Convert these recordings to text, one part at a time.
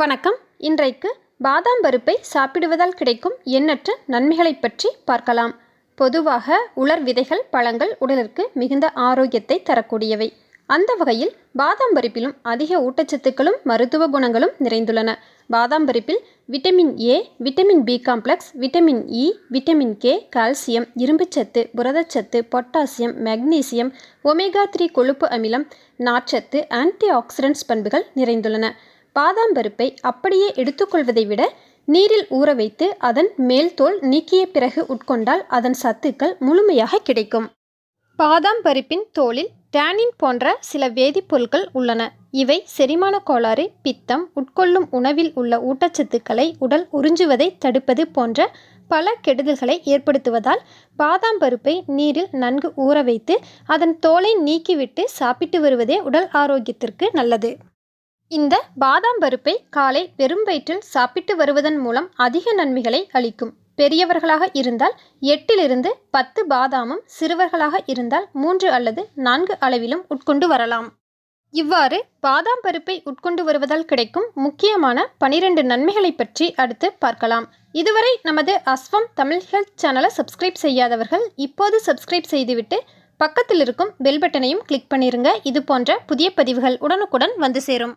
வணக்கம். இன்றைக்கு பாதாம் பருப்பை சாப்பிடுவதால் கிடைக்கும் எண்ணற்ற நன்மைகளைப் பற்றி பார்க்கலாம். பொதுவாக உலர் விதைகள் பழங்கள் உடலிற்கு மிகுந்த ஆரோக்கியத்தை தரக்கூடியவை. அந்த வகையில் பாதாம் பருப்பிலும் அதிக ஊட்டச்சத்துக்களும் மருத்துவ குணங்களும் நிறைந்துள்ளன. பாதாம் பருப்பில் vitamin A vitamin B complex vitamin E vitamin K calcium இரும்புச்சத்து புரதச்சத்து பொட்டாசியம் மெக்னீசியம் ஒமேகா த்ரீ கொழுப்பு அமிலம் நார்ச்சத்து ஆன்டி ஆக்சிடென்ட்ஸ் பண்புகள் நிறைந்துள்ளன. பாதாம் பருப்பை அப்படியே எடுத்துக்கொள்வதை விட நீரில் ஊற வைத்து அதன் மேல் தோல் நீக்கிய பிறகு உட்கொண்டால் அதன் சத்துக்கள் முழுமையாக கிடைக்கும். பாதாம் பருப்பின் தோலில் டேனின் போன்ற சில வேதிப்பொருட்கள் உள்ளன. இவை செரிமான கோளாறு பித்தம் உட்கொள்ளும் உணவில் உள்ள ஊட்டச்சத்துக்களை உடல் உறிஞ்சுவதை தடுப்பது போன்ற பல கெடுதல்களை ஏற்படுத்துவதால் பாதாம் பருப்பை நீரில் நன்கு ஊற வைத்து அதன் தோலை நீக்கிவிட்டு சாப்பிட்டு வருவதே உடல் ஆரோக்கியத்திற்கு நல்லது. இந்த பாதாம் பருப்பை காலை வெறும் வயிற்றில் சாப்பிட்டு வருவதன் மூலம் அதிக நன்மைகளை அளிக்கும். பெரியவர்களாக இருந்தால் எட்டிலிருந்து பத்து பாதாமும் சிறுவர்களாக இருந்தால் மூன்று அல்லது நான்கு அளவிலும் உட்கொண்டு வரலாம். இவ்வாறு பாதாம் பருப்பை உட்கொண்டு வருவதால் கிடைக்கும் முக்கியமான பனிரெண்டு நன்மைகளை பற்றி அடுத்து பார்க்கலாம். இதுவரை நமது அஸ்வம் தமிழ் ஹெல்த் சேனலை சப்ஸ்கிரைப் செய்யாதவர்கள் இப்போது சப்ஸ்கிரைப் செய்துவிட்டு பக்கத்தில் இருக்கும் பெல் பட்டனையும் கிளிக் பண்ணிருங்க. இது போன்ற புதிய பதிவுகள் உடனுக்குடன் வந்து சேரும்.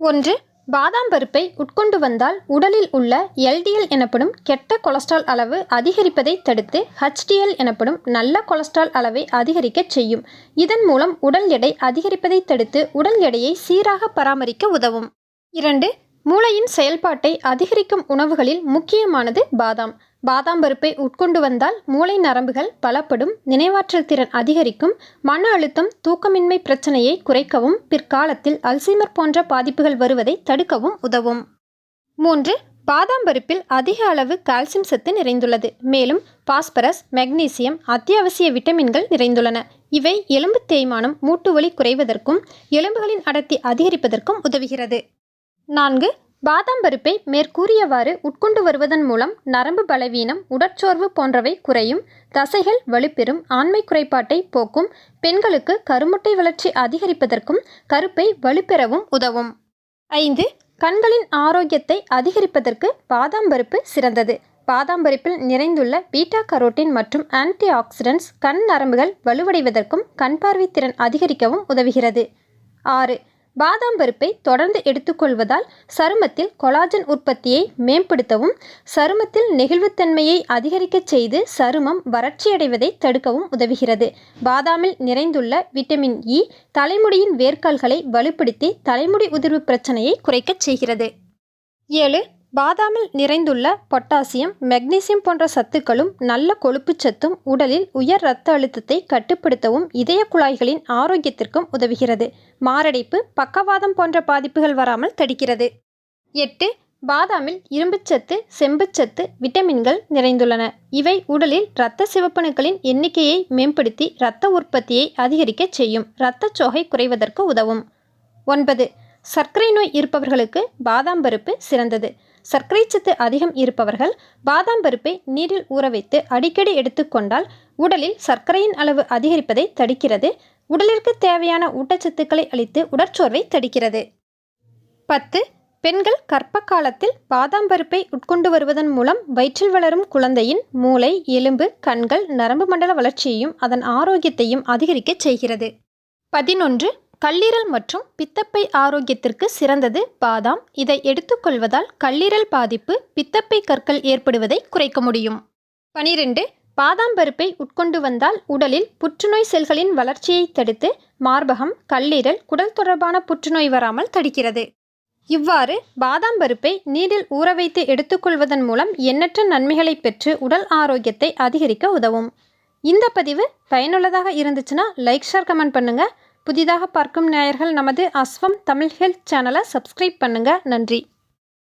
ஒன்று பாதாம் பருப்பை உட்கொண்டு வந்தால் உடலில் உள்ள எல்டிஎல் எனப்படும் கெட்ட கொலஸ்ட்ரால் அளவு அதிகரிப்பதை தடுத்து ஹச்டிஎல் எனப்படும் நல்ல கொலஸ்ட்ரால் அளவை அதிகரிக்கச் செய்யும். இதன் மூலம் உடல் எடை அதிகரிப்பதை தடுத்து உடல் எடையை சீராக பராமரிக்க உதவும். இரண்டு மூளையின் செயல்பாட்டை அதிகரிக்கும் உணவுகளில் முக்கியமானது பாதாம். பாதாம் பருப்பை உட்கொண்டு வந்தால் மூளை நரம்புகள் பலப்படும் நினைவாற்றல் திறன் அதிகரிக்கும் மன அழுத்தம் தூக்கமின்மை பிரச்சனையை குறைக்கவும் பிற்காலத்தில் அல்சைமர் போன்ற பாதிப்புகள் வருவதை தடுக்கவும் உதவும். மூன்று பாதாம் பருப்பில் அதிக அளவு கால்சியம் சத்து நிறைந்துள்ளது. மேலும் பாஸ்பரஸ் மெக்னீசியம் அத்தியாவசிய விட்டமின்கள் நிறைந்துள்ளன. இவை எலும்பு தேய்மானம் மூட்டு வலி குறைவதற்கும் எலும்புகளின் அடர்த்தி அதிகரிப்பதற்கும் உதவுகிறது. நான்கு பாதாம் பருப்பை மேற்கூறியவாறு உட்கொண்டு வருவதன் மூலம் நரம்பு பலவீனம் உடற்சோர்வு போன்றவை குறையும் தசைகள் வலுப்பெறும் ஆண்மை குறைபாட்டை போக்கும் பெண்களுக்கு கருமுட்டை வளர்ச்சி அதிகரிப்பதற்கும் கருப்பை வலுப்பெறவும் உதவும். ஐந்து கண்களின் ஆரோக்கியத்தை அதிகரிப்பதற்கு பாதாம் பருப்பு சிறந்தது. பாதாம் பருப்பில் நிறைந்துள்ள பீட்டா கரோட்டின் மற்றும் ஆன்டி ஆக்சிடென்ட்ஸ் கண் நரம்புகள் வலுவடைவதற்கும் கண் பார்வை திறன் அதிகரிக்கவும் உதவுகிறது. ஆறு பாதாம் பருப்பை தொடர்ந்து எடுத்துக்கொள்வதால் சருமத்தில் கொலாஜன் உற்பத்தியை மேம்படுத்தவும் சருமத்தில் நெகிழ்வுத்தன்மையை அதிகரிக்கச் செய்து சருமம் வறட்சியடைவதை தடுக்கவும் உதவுகிறது. பாதாமில் நிறைந்துள்ள விட்டமின் இ தலைமுடியின் வேர்க்கால்களை வலுப்படுத்தி தலைமுடி உதிர்வு பிரச்சனையை குறைக்கச் செய்கிறது. ஏழு பாதாமில் நிறைந்துள்ள பொட்டாசியம் மெக்னீசியம் போன்ற சத்துக்களும் நல்ல கொழுப்புச் சத்தும் உடலில் உயர் இரத்த அழுத்தத்தை கட்டுப்படுத்தவும் இதய குழாய்களின் ஆரோக்கியத்திற்கும் உதவுகிறது. மாரடைப்பு பக்கவாதம் போன்ற பாதிப்புகள் வராமல் தடுக்கிறது. எட்டு பாதாமில் இரும்புச்சத்து செம்புச்சத்து விட்டமின்கள் நிறைந்துள்ளன. இவை உடலில் இரத்த சிவப்பணுக்களின் எண்ணிக்கையை மேம்படுத்தி இரத்த உற்பத்தியை அதிகரிக்கச் செய்யும். இரத்தச் சோகை குறைவதற்கு உதவும். ஒன்பது சர்க்கரை நோய் இருப்பவர்களுக்கு பாதாம் பருப்பு சிறந்தது. சர்க்கரை சத்து அதிகம் இருப்பவர்கள் பாதாம் பருப்பை நீரில் ஊற வைத்து அடிக்கடி எடுத்துக்கொண்டால் உடலில் சர்க்கரையின் அளவு அதிகரிப்பதை தடுக்கிறது. உடலிற்கு தேவையான ஊட்டச்சத்துக்களை அளித்து உடற்சோர்வை தடுக்கிறது. பத்து பெண்கள் கர்ப்ப காலத்தில் பாதாம் பருப்பை உட்கொண்டு வருவதன் மூலம் வயிற்றில் வளரும் குழந்தையின் மூளை எலும்பு கண்கள் நரம்பு மண்டல வளர்ச்சியையும் அதன் ஆரோக்கியத்தையும் அதிகரிக்கச் செய்கிறது. பதினொன்று கல்லீரல் மற்றும் பித்தப்பை ஆரோக்கியத்திற்கு சிறந்தது பாதாம். இதை எடுத்துக்கொள்வதால் கல்லீரல் பாதிப்பு பித்தப்பை கற்கள் ஏற்படுவதை குறைக்க முடியும். பனிரெண்டு பாதாம் பருப்பை உட்கொண்டு வந்தால் உடலில் புற்றுநோய் செல்களின் வளர்ச்சியை தடுத்து மார்பகம் கல்லீரல் குடல் தொடர்பான புற்றுநோய் வராமல் தடுக்கிறது. இவ்வாறு பாதாம் பருப்பை நீரில் ஊற வைத்து எடுத்துக்கொள்வதன் மூலம் எண்ணற்ற நன்மைகளை பெற்று உடல் ஆரோக்கியத்தை அதிகரிக்க உதவும். இந்த பதிவு பயனுள்ளதாக இருந்துச்சுன்னா லைக் ஷேர் கமெண்ட் பண்ணுங்கள் புதிதாக பார்க்கும் நேயர்கள் நமது அஸ்வம் தமிழ் ஹெல்த் சேனலை சப்ஸ்கிரைப் பண்ணுங்கள் நன்றி.